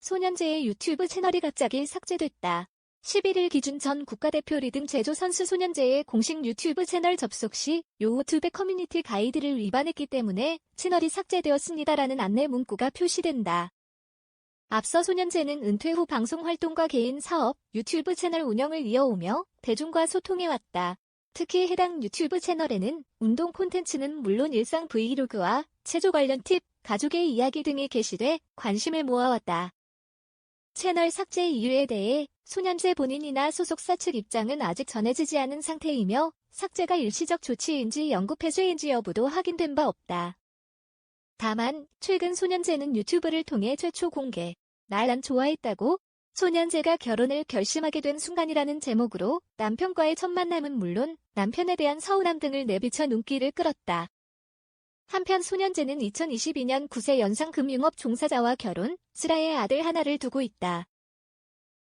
소년제의 유튜브 채널이 갑자기 삭제됐다. 11일 기준 전 국가대표 리듬 제조 선수 소년제의 공식 유튜브 채널 접속 시 요튜브 커뮤니티 가이드를 위반했기 때문에 채널이 삭제되었습니다라는 안내 문구가 표시된다. 앞서 소년제는 은퇴 후 방송 활동과 개인 사업, 유튜브 채널 운영을 이어오며 대중과 소통해왔다. 특히 해당 유튜브 채널에는 운동 콘텐츠는 물론 일상 브이로그와 체조 관련 팁, 가족의 이야기 등이 게시돼 관심을 모아왔다. 채널 삭제 이유에 대해 소년제 본인이나 소속사 측 입장은 아직 전해지지 않은 상태이며 삭제가 일시적 조치인지 영구 폐쇄인지 여부도 확인된 바 없다. 다만 최근 소년제는 유튜브를 통해 최초 공개, 날난 좋아했다고 소년제가 결혼을 결심하게 된 순간이라는 제목으로 남편과의 첫 만남은 물론 남편에 대한 서운함 등을 내비쳐 눈길을 끌었다. 한편 소년제는 2022년 9세 연상 금융업 종사자와 결혼, 슬아의 아들 하나를 두고 있다.